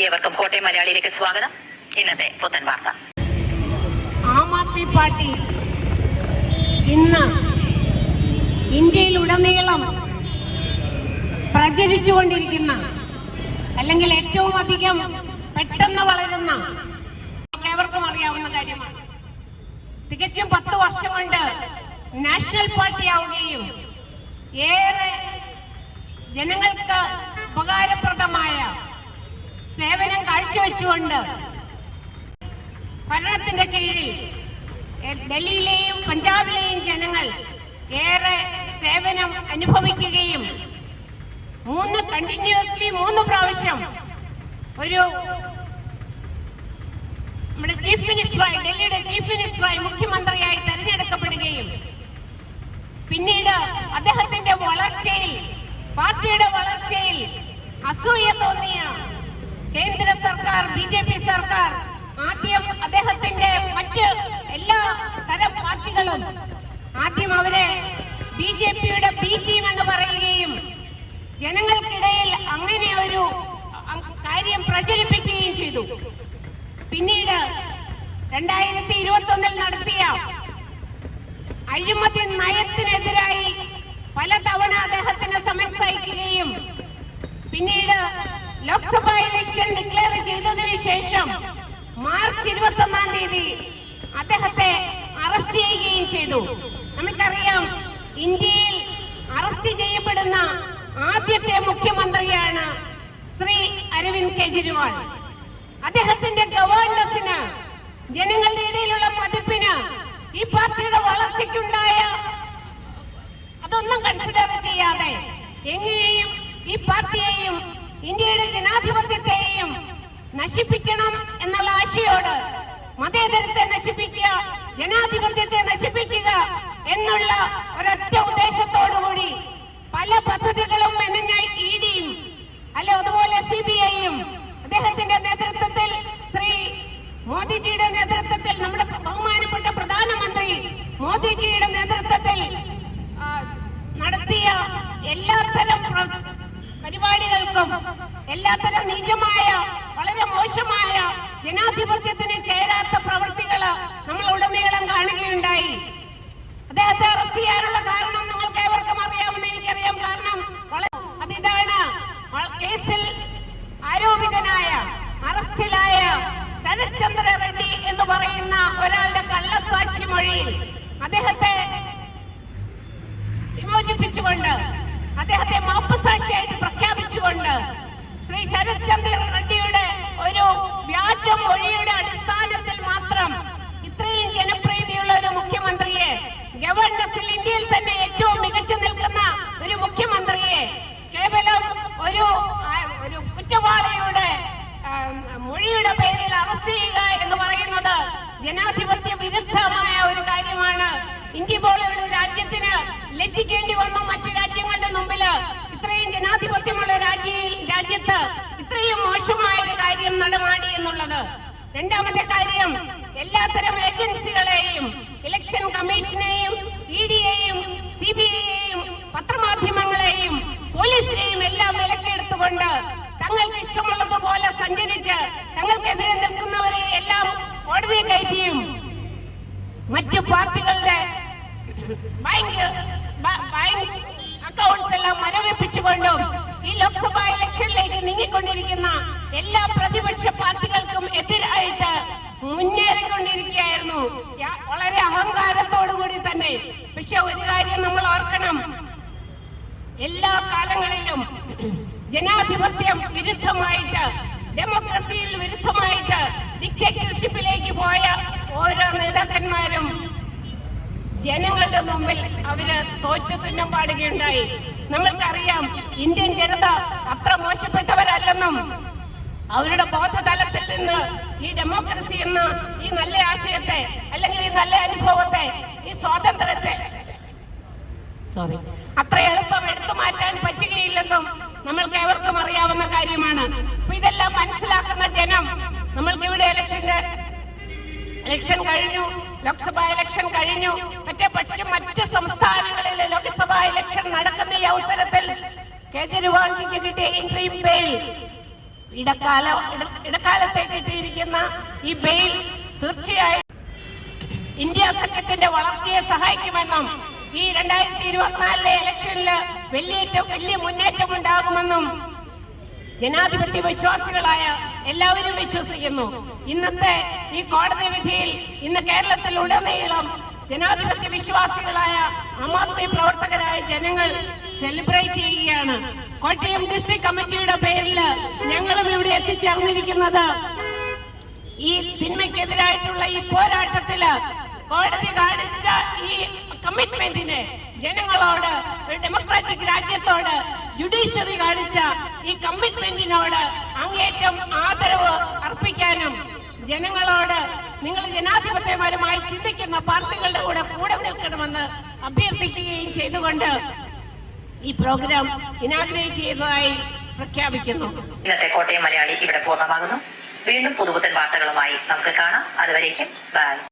ഏവർക്കും കോട്ടയം മലയാളിയിലേക്ക് സ്വാഗതം. ഇന്നത്തെ പുത്തൻ വാർത്ത. ആം ആദ്മി പാർട്ടി ഇന്ന് ഇന്ത്യയിലുടനീളം പ്രചരിച്ചുകൊണ്ടിരിക്കുന്ന അല്ലെങ്കിൽ ഏറ്റവും അധികം പെട്ടെന്ന് വളരുന്ന ഏവർക്കും അറിയാവുന്ന കാര്യമാണ്. തികച്ചും പത്ത് വർഷം കൊണ്ട് നാഷണൽ പാർട്ടി ആവുകയും ഏറെ ജനങ്ങൾക്ക് ഉപകാരപ്രദമായ സേവനം കാഴ്ചവെച്ചുകൊണ്ട് ഭരണത്തിന്റെ കീഴിൽ ഡൽഹിയിലെയും പഞ്ചാബിലെയും ജനങ്ങൾ ഏറെ സേവനം അനുഭവിക്കുകയും മൂന്ന് കണ്ടിന്യൂസ്ലി മൂന്ന് പ്രാവശ്യം ഒരു നമ്മുടെ ചീഫ് മിനിസ്റ്ററായി ഡൽഹിയുടെ ചീഫ് മിനിസ്റ്ററായി മുഖ്യമന്ത്രിയായി തെരഞ്ഞെടുക്കപ്പെടുകയും പിന്നീട് അദ്ദേഹത്തിന്റെ വളർച്ചയിൽ പാർട്ടിയുടെ വളർച്ചയിൽ അസൂയ തോന്നിയ കേന്ദ്ര സർക്കാർ ബി ജെ പി സർക്കാർ ആദ്യം അദ്ദേഹത്തിന്റെ മറ്റ് എല്ലാ തരം പാർട്ടികളും ആദ്യം അവരെ ബി ജെ പിയുടെ ബി ടീം എന്ന് പറയുകയും ജനങ്ങൾക്കിടയിൽ അങ്ങനെ ഒരു കാര്യം പ്രചരിപ്പിക്കുകയും ചെയ്തു. പിന്നീട് രണ്ടായിരത്തി ഇരുപത്തി ഒന്നിൽ നടത്തിയ അഴിമതി നയത്തിനെതിരായി പലതവണ അദ്ദേഹത്തിന് സമൻസ് അയക്കുകയും പിന്നീട് ലോക്സഭാ ഇലക്ഷൻ ഡിക്ലെയർ ചെയ്തതിന് ശേഷം മാർച്ച് ഇരുപത്തി ഒന്നാം തീയതി അദ്ദേഹത്തെ അറസ്റ്റ് ചെയ്യുകയും ചെയ്തു. നമുക്കറിയാം ഇന്ത്യയിൽ അറസ്റ്റ് ചെയ്യപ്പെടുന്ന ആദ്യത്തെ മുഖ്യമന്ത്രിയാണ് ശ്രീ അരവിന്ദ് കെജ്രിവാൾ. അദ്ദേഹത്തിന്റെ ഗവേണൻസിന് ജനങ്ങളുടെ ഇടയിലുള്ള പതിപ്പിന് ഈ പാർട്ടിയുടെ വളർച്ചയ്ക്കുണ്ടായ അതൊന്നും കൺസിഡർ ചെയ്യാതെ എങ്ങനെയും ഈ പാർട്ടിയെയും ഇന്ത്യയുടെ ജനാധിപത്യത്തെയും നശിപ്പിക്കണം എന്നുള്ള ആശയോട് മതേതരത്തെ നശിപ്പിക്കുക ജനാധിപത്യത്തെ നശിപ്പിക്കുക എന്നുള്ള ഒരൊറ്റ ഉദ്ദേശത്തോടുകൂടി പല പദ്ധതികളും മെനഞ്ഞ ഇ ഡിയും അല്ല അതുപോലെ സി ബി ഐയും അദ്ദേഹത്തിന്റെ നേതൃത്വത്തിൽ ശ്രീ മോദിജിയുടെ നേതൃത്വത്തിൽ നമ്മുടെ ബഹുമാനപ്പെട്ട പ്രധാനമന്ത്രി മോദിജിയുടെ നേതൃത്വത്തിൽ നടത്തിയ എല്ലാത്തരം പരിപാടികൾക്കും എല്ലാത്തരം നീചമായ വളരെ മോശമായ ജനാധിപത്യത്തിന് ചേരാത്ത പ്രവൃത്തികൾ നമ്മൾ ഉടനീളം കാണുകയുണ്ടായി. അദ്ദേഹത്തെ അറസ്റ്റ് ചെയ്യാനുള്ള കാരണം നിങ്ങൾക്ക് ഏവർക്കും അറിയാമെന്ന് എനിക്കറിയാം. കാരണം അതിതാണ്. കേസിൽ ആരോപിതനായ അറസ്റ്റിലായ ശരത്ചന്ദ്ര റെഡ്ഡി എന്ന് പറയുന്ന ഒരാളുടെ കള്ളസാക്ഷി മൊഴിയിൽ അദ്ദേഹത്തെ വിമോചിപ്പിച്ചുകൊണ്ട് അദ്ദേഹത്തെ മാപ്പുസാക്ഷിയായിട്ട് പ്രഖ്യാപിച്ചുകൊണ്ട് ശ്രീ ശരത്ചന്ദ്ര റെഡ്ഡിയുടെ ഒരു വ്യാജ മൊഴിയുടെ അടിസ്ഥാനത്തിൽ മാത്രം ഇത്രയും ജനപ്രീതിയുള്ള ഒരു മുഖ്യമന്ത്രിയെ ഗവർണസിൽ ഇന്ത്യയിൽ തന്നെ ഏറ്റവും മികച്ചു നിൽക്കുന്ന ഒരു മുഖ്യമന്ത്രിയെ കേവലം ഒരു ഒരു കുറ്റവാളിയുടെ മൊഴിയുടെ പേരിൽ അറസ്റ്റ് ചെയ്യുക എന്ന് പറയുന്നത് ജനാധിപത്യ വിരുദ്ധമായ ഒരു കാര്യമാണ്. ഇന്ത്യ പോലെയുള്ള രാജ്യത്തിന് ലജ്ജിക്കേണ്ടി വന്നു മറ്റു രാജ്യങ്ങളുടെ മുമ്പിൽ ഇത്രയും മോശമായ ഒരു കാര്യം നടമാടി എന്നുള്ളത്. രണ്ടാമത്തെ കാര്യം എല്ലാത്തരം ഏജൻസികളെയും ഇലക്ഷൻ കമ്മീഷനെയും ഇ ഡിയെയും സി ബി ഐയെയും പത്രമാധ്യമങ്ങളെയും പോലീസിനെയും എല്ലാം വിലക്കെടുത്തുകൊണ്ട് തങ്ങൾക്ക് ഇഷ്ടമുള്ളതുപോലെ സഞ്ചരിച്ച് തങ്ങൾക്കെതിരെ നിൽക്കുന്നവരെ എല്ലാം കോടതി കയറ്റിയും മറ്റു പാർട്ടികളുടെ ബാങ്ക് ബാങ്ക് അക്കൗണ്ട്സ് എല്ലാം മരവിപ്പിച്ചുകൊണ്ടും ഈ ലോക്സഭാ ഇലക്ഷനിലേക്ക് നീങ്ങിക്കൊണ്ടിരിക്കുന്ന എല്ലാ പ്രതിപക്ഷ പാർട്ടികൾക്കും എതിരായിട്ട് മുന്നേറിക്കൊണ്ടിരിക്കുകയായിരുന്നു. വളരെ അഹങ്കാരത്തോടു കൂടി തന്നെ. പക്ഷെ ഒരു കാര്യം നമ്മൾ ഓർക്കണം. എല്ലാ കാലങ്ങളിലും ജനാധിപത്യം വിരുദ്ധമായിട്ട് ഡെമോക്രസിയിൽ വിരുദ്ധമായിട്ട് ഡിക്റ്റേറ്റർഷിപ്പിലേക്ക് പോയ ഓരോ നേതാക്കന്മാരും ജനങ്ങളുടെ മുമ്പിൽ അവർ തോറ്റു തുന്നം പാടുകയുണ്ടായി. നമ്മൾക്കറിയാം ഇന്ത്യൻ ജനത അത്ര മോശപ്പെട്ടവരല്ലെന്നും അവരുടെ ബോധതലത്തിൽ നിന്ന് ഈ ഡെമോക്രസി എന്ന ഈ നല്ല ആശയത്തെ അല്ലെങ്കിൽ ഈ നല്ല അനുഭവത്തെ ഈ സ്വാതന്ത്ര്യത്തെ സോറി അത്ര എളുപ്പം എടുത്തു മാറ്റാൻ പറ്റുകയില്ലെന്നും നമ്മൾക്ക് ഏവർക്കും അറിയാവുന്ന കാര്യമാണ്. ഇതെല്ലാം മനസ്സിലാക്കുന്ന ജനം നമ്മൾക്ക് ഇവിടെ ഇലക്ഷന്റെ ഇലക്ഷൻ കഴിഞ്ഞു. ലോക്സഭാ ഇലക്ഷൻ കഴിഞ്ഞു. മറ്റേ പക്ഷെ മറ്റ് സംസ്ഥാനങ്ങളിൽ ലോക്സഭാ ഇലക്ഷൻ നടക്കുന്ന ഈ അവസരത്തിൽ കേജ്രിവാൾജിക്ക് കിട്ടിയ ഇൻട്രീം പേയിൽ ഇടക്കാല ഇടക്കാലത്തെ കിട്ടിയിരിക്കുന്ന ഈ ബെയിൽ തീർച്ചയായും ഇന്ത്യ സഖ്യത്തിന്റെ വളർച്ചയെ സഹായിക്കുമെന്നും ഈ രണ്ടായിരത്തി ഇരുപത്തിനാലിലെ ഇലക്ഷനിൽ വലിയ വലിയ മുന്നേറ്റം ഉണ്ടാകുമെന്നും ജനാധിപത്യ വിശ്വാസികളായ എല്ലാവരും വിശ്വസിക്കുന്നു. ഇന്നത്തെ ഈ കോടതി വിധിയിൽ ഇന്ന് കേരളത്തിൽ ഉടനീളം ജനാധിപത്യ വിശ്വാസികളായ ആം ആദ്മി പ്രവർത്തകരായ ജനങ്ങൾ സെലിബ്രേറ്റ് ചെയ്യുകയാണ്. കോട്ടയം ഡിസ്ട്രിക്ട് കമ്മിറ്റിയുടെ പേരിൽ ഞങ്ങളും ഇവിടെ എത്തിച്ചേർന്നിരിക്കുന്നത്. ഈ തിന്മയ്ക്കെതിരായിട്ടുള്ള ഈ പോരാട്ടത്തിൽ കോടതി കാണിച്ച ഈ കമ്മിറ്റ്മെന്റിന് ജനങ്ങളോട് ഡെമോക്രാറ്റിക് രാജ്യത്തോട് ജുഡീഷ്യറി കാണിച്ച ഈ കമ്മിറ്റ്മെന്റിനോട് അങ്ങേറ്റം ആദരവ് അർപ്പിക്കാനും ജനങ്ങളോട് നിങ്ങൾ ജനാധിപത്യപരമായി ചിന്തിക്കുന്ന പാർട്ടികളുടെ കൂടെ കൂടെ നിൽക്കണമെന്ന് അഭ്യർത്ഥിക്കുകയും ചെയ്തുകൊണ്ട് ഈ പ്രോഗ്രാം ഇനാഗ്രേറ്റ് ചെയ്തതായി പ്രഖ്യാപിക്കുന്നു. ഇന്നത്തെ കോട്ടയം മലയാളി ഇവിടെ പൂർണമാകുന്നു. വീണ്ടും പുതുപുത്തൻ വാർത്തകളുമായി നമുക്ക് കാണാം. അതുവരേക്കും ബൈ.